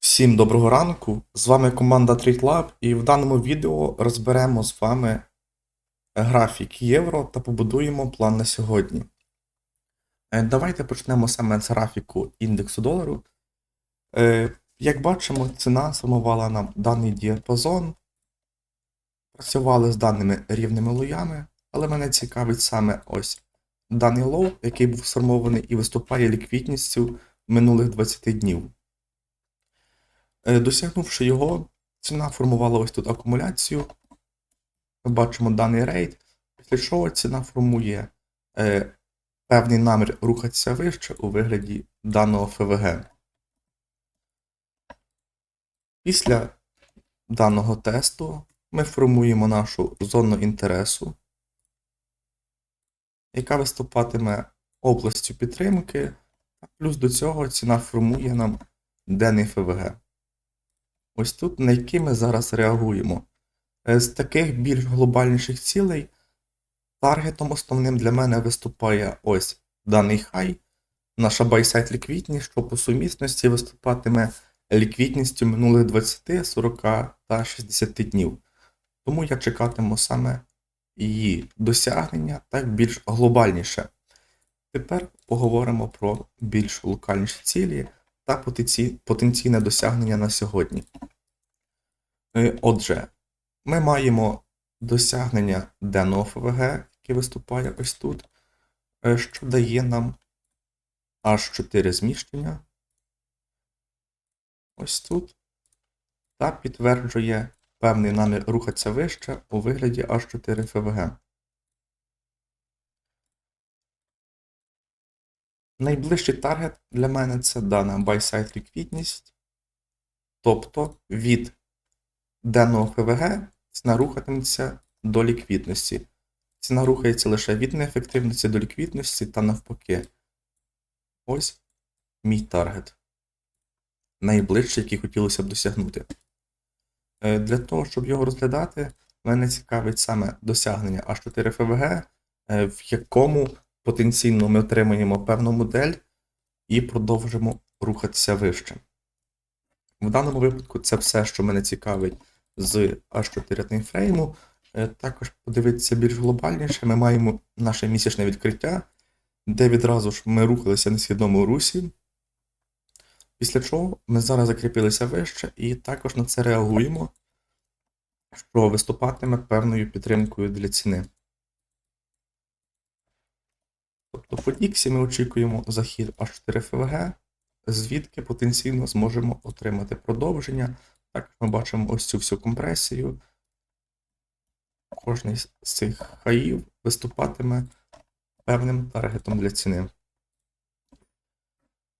Всім доброго ранку! З вами команда TradeLab і в даному відео розберемо з вами графік євро та побудуємо план на сьогодні. Е, Давайте почнемо саме з графіку індексу долару. Е, Як бачимо, ціна сформувала нам даний діапазон. Працювали з даними рівними лоями, але мене цікавить саме ось даний лоу, який був сформований і виступає ліквідністю минулих 20 днів. Е, Досягнувши його, ціна формувала ось тут акумуляцію. Ми бачимо даний рейд, після чого ціна формує е, певний намір рухатися вище у вигляді даного ФВГ. Після даного тесту ми формуємо нашу зону інтересу, яка виступатиме областю підтримки, а плюс до цього ціна формує нам денний ФВГ. Ось тут, на які ми зараз реагуємо. Е, З таких більш глобальніших цілей, таргетом основним для мене виступає ось даний хай, наша байсайт ліквідність, що по сумісності виступатиме ліквідністю минулих 20, 40 та 60 днів. Тому я чекатиму саме її досягнення так більш глобальніше. Тепер поговоримо про більш локальніші цілі та потенційне досягнення на сьогодні. Е, Отже, ми маємо досягнення денного ФВГ, яке виступає ось тут, е, що дає нам аж 4 зміщення. Ось тут. Та підтверджує певний намір рухатися вище у вигляді аж 4 ФВГ. Найближчий таргет для мене це дана buy-side ліквідність. Тобто від денного ФВГ ціна рухатиметься до ліквідності. Ціна рухається лише від неефективності до ліквідності та навпаки. Ось мій таргет. Найближчий, який хотілося б досягнути. Е, Для того, щоб його розглядати, мене цікавить саме досягнення H4 ФВГ, е, в якому потенційно ми отримаємо певну модель і продовжимо рухатися вище. В даному випадку це все, що мене цікавить з H4 таймфрейму. Е, Також подивитися більш глобальніше, ми маємо наше місячне відкриття, де відразу ж ми рухалися на східному русі. Після чого ми зараз закріпилися вище і також на це реагуємо, що виступатиме певною підтримкою для ціни. Тобто по Діксі ми очікуємо захід H4 ФВГ, звідки потенційно зможемо отримати продовження. Також ми бачимо ось цю всю компресію. Кожний з цих хаїв виступатиме певним таргетом для ціни.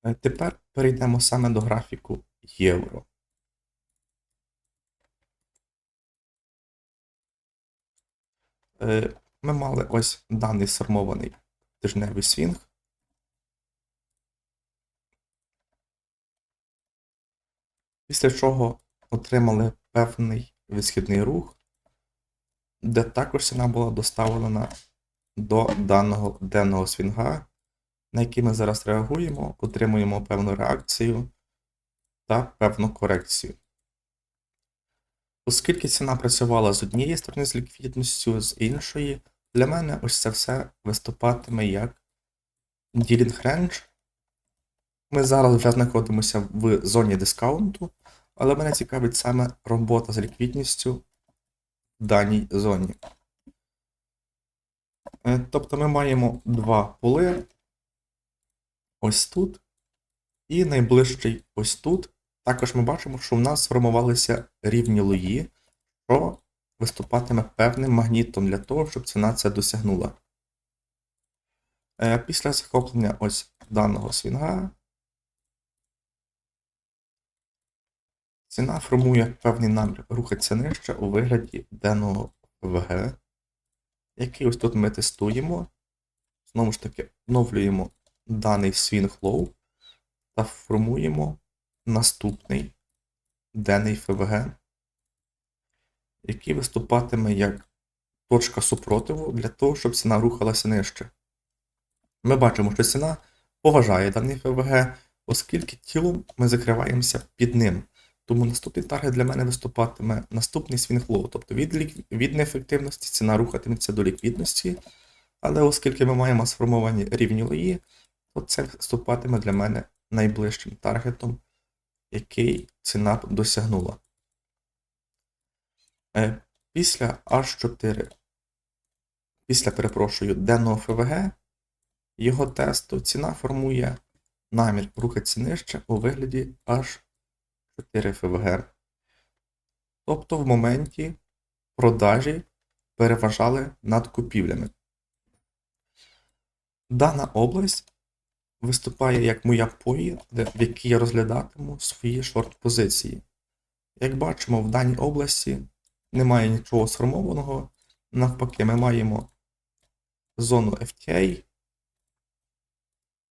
Е, Тепер перейдемо саме до графіку євро. Е, Ми мали ось даний сформований тижневий свінг. Після чого отримали певний відсхідний рух, де також ціна була доставлена до даного денного свінга, на який ми зараз реагуємо, отримуємо певну реакцію та певну корекцію. Оскільки ціна працювала з однієї сторони з ліквідністю, з іншої, для мене ось це все виступатиме як ділінг рендж. Ми зараз вже знаходимося в зоні дискаунту, але мене цікавить саме робота з ліквідністю в даній зоні. Е, Тобто ми маємо два поли ось тут і найближчий ось тут. Також ми бачимо, що в нас сформувалися рівні лої, що виступатиме певним магнітом для того, щоб ціна це досягнула. Е, Після захоплення ось даного свінга ціна формує певний намір рухатися нижче у вигляді денного ВГ, який ось тут ми тестуємо. Знову ж таки, оновлюємо даний свінг лоу та формуємо наступний денний ФВГ, який виступатиме як точка супротиву для того, щоб ціна рухалася нижче. Ми бачимо, що ціна поважає даний ФВГ, оскільки тілом ми закриваємося під ним. Тому наступний таргет для мене виступатиме наступний свінг-лоу. Тобто від, від неефективності ціна рухатиметься до ліквідності. Але оскільки ми маємо сформовані рівні лої, то це виступатиме для мене найближчим таргетом, який ціна досягнула. Е, Після H4, після, перепрошую, денного ФВГ, його тесту ціна формує намір рухатися нижче у вигляді H4 ФВГ. Тобто в моменті продажі переважали над купівлями. Дана область виступає як моя пої, в якій я розглядатиму свої шорт-позиції. Як бачимо, в даній області немає нічого сформованого. Навпаки, ми маємо зону FTA.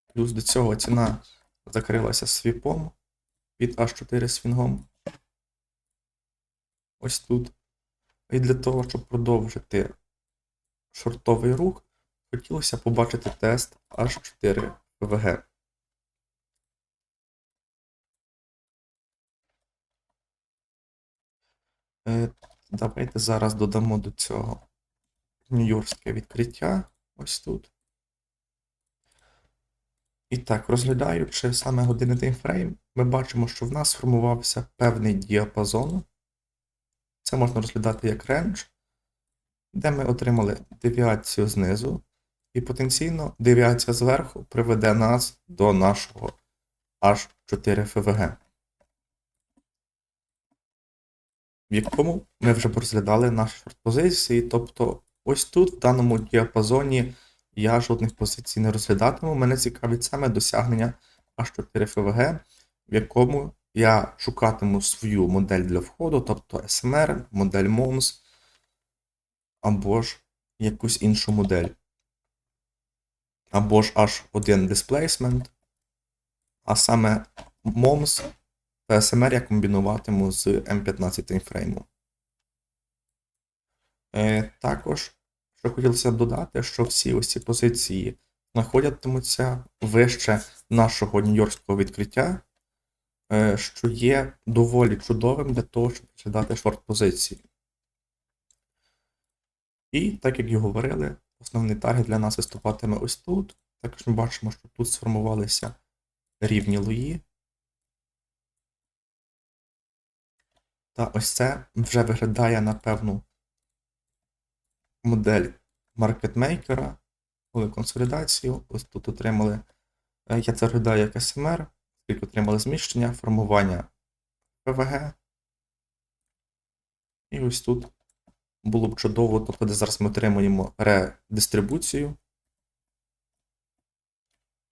Плюс до цього ціна закрилася свіпом від H4 свінгом. Ось тут. І для того, щоб продовжити шортовий рух, хотілося побачити тест H4 PVG. Е, Давайте зараз додамо до цього нью-йоркське відкриття. Ось тут. І так, розглядаючи саме годинний таймфрейм, ми бачимо, що в нас сформувався певний діапазон. Це можна розглядати як рендж, де ми отримали девіацію знизу, і потенційно девіація зверху приведе нас до нашого H4 ФВГ, в якому ми вже розглядали наші позиції. Тобто, ось тут, в даному діапазоні, я жодних позицій не розглядатиму. Мене цікавить саме досягнення H4 ФВГ, в якому я шукатиму свою модель для входу, тобто SMR, модель MOMS, або ж якусь іншу модель. Або ж H1 Displacement, а саме MOMS SMR я комбінуватиму з M15 таймфреймом. Е, також, що хотілося б додати, що всі ось ці позиції знаходитимуться вище нашого нью-йоркського відкриття, е, що є доволі чудовим для того, щоб розглядати шорт-позиції. І, так як і говорили, основний таргет для нас виступатиме ось тут. Також ми бачимо, що тут сформувалися рівні лої. Та ось це вже виглядає на певну модель маркетмейкера, коли консолідацію. Ось тут отримали, е, я це розглядаю як SMR, оскільки отримали зміщення, формування ПВГ. І ось тут було б чудово, тобто де зараз ми отримуємо редистрибуцію.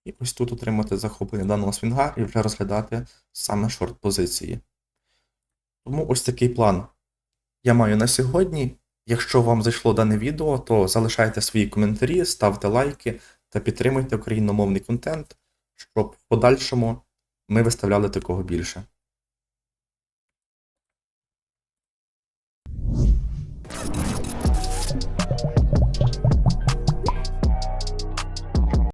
І ось тут отримати захоплення даного свінга і вже розглядати саме шорт-позиції. Тому ось такий план я маю на сьогодні. Якщо вам зайшло дане відео, то залишайте свої коментарі, ставте лайки та підтримуйте україномовний контент, щоб в подальшому ми виставляли такого більше.